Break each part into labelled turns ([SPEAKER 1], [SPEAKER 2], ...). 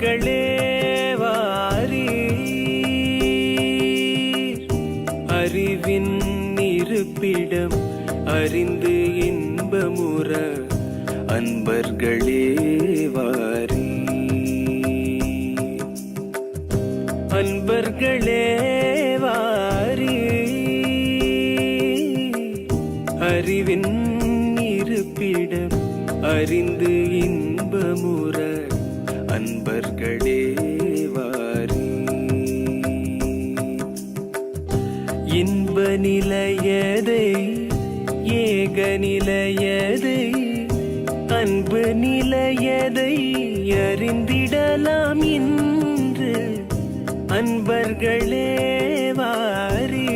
[SPEAKER 1] மக்களே வாரி அறிவின் இருப்பிடம் அறிந்து இன்பமுற அன்பர்களே வாரி அன்பர்களே வாரி அறிவின் இருப்பிடம் அறிந்து இன்பமுற அன்பர்களே வாரி. இன்ப நிலையதை ஏக நிலையதை அன்பு நிலையதை அறிந்திடலாம் இன்று. அன்பர்களே வாரி.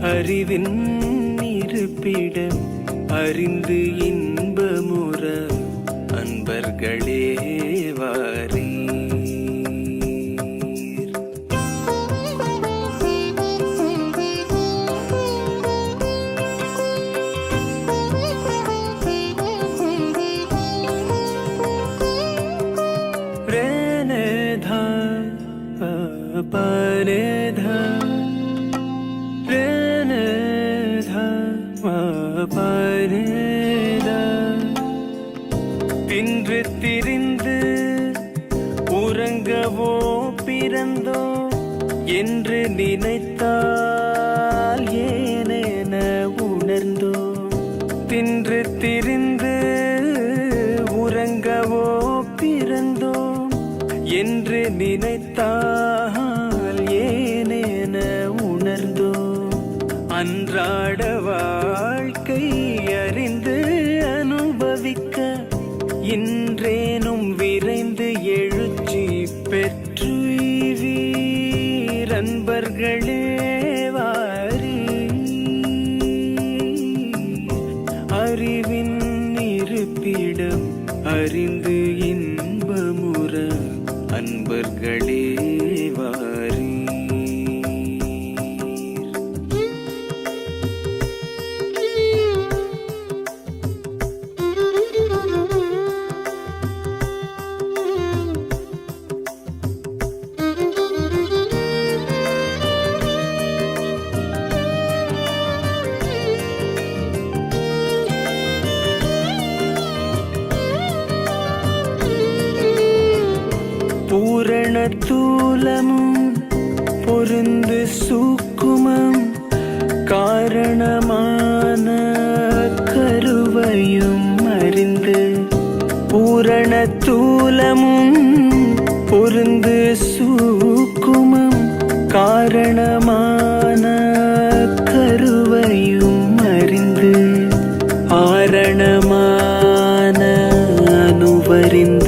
[SPEAKER 1] அறிவின் இருப்பிடம் அறிந்து இன் परे धा रे धा பரே தின்று திரிந்து உறங்கவோ பிறந்தோ என்று நினைத்தால் ஏனென உணர்ந்தோ தின்று திரிந்து உறங்கவோ பிறந்தோம் என்று நினைத்தால் எழுச்சி பெற்று வீரன்பர்களே வாரி. அறிவின் இருப்பிடம் அறிந்து இன்பமுற அன்பர்கள். பூரணத்தூலமும் பொருந்து சூக்குமம் காரணமான கருவையும் அறிந்து பூரணத்தூலமும் பொருந்து சூக்குமம் காரணமான கருவையும் அறிந்து ஆரணமான அனுவரிந்து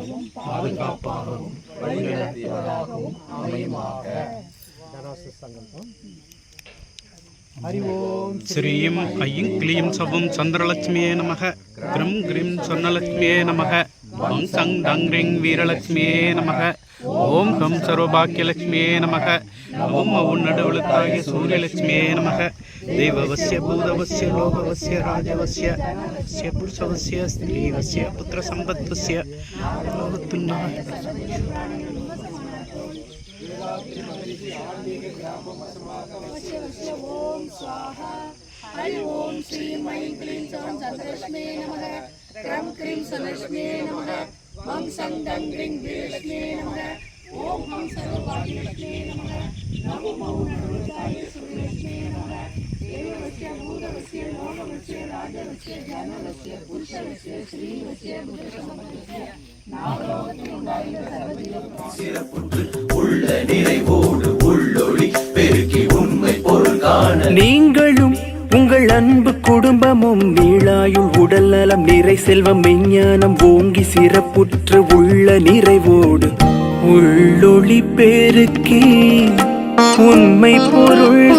[SPEAKER 2] ஸ்ரீயும் ஐயும் கிளியும் சவ்வும் சந்திரலட்சுமியே நமக. கிரும் கிரிம் சொர்ணலட்சுமியே நமக. ஓம் சங் டங் ரிங் வீரலட்சுமியே நமக. ஓம் கம் சர்வபாக்கியலட்சுமியே நமக. ஓம் உன் நடுவழுத்தாகிய சூரியலட்சுமியே நமக. தெய்வவசிய பூதவசிய லோகவசிய ராஜவசிய வசிய புருஷவசிய ஸ்திரீவசிய புத்திர சம்பத்வசிய
[SPEAKER 3] ஓம் சுவாஹா ஹரி ஓம் ஸ்ரீ மைம் கிளீம் சோம் சந்தலட்சுமே நமக கிரம் கிரீம் சலட்சுமே நமக மம் சந்தம் கிரீம் வீரலட்சுமே நமக ஓம் மம் சர்வபாகியலட்சுமே நமக
[SPEAKER 4] நமோ உள்ள நிறைவோ
[SPEAKER 1] நீங்களும் உங்கள் அன்பு குடும்பமும் நீளாயுள் உடல் நலம் நிறை செல்வம் மெஞ்ஞானம் ஓங்கி சிறப்புற்று உள்ள நிறைவோடு உள்ளொளி பெருக்கி உண்மை பொருள்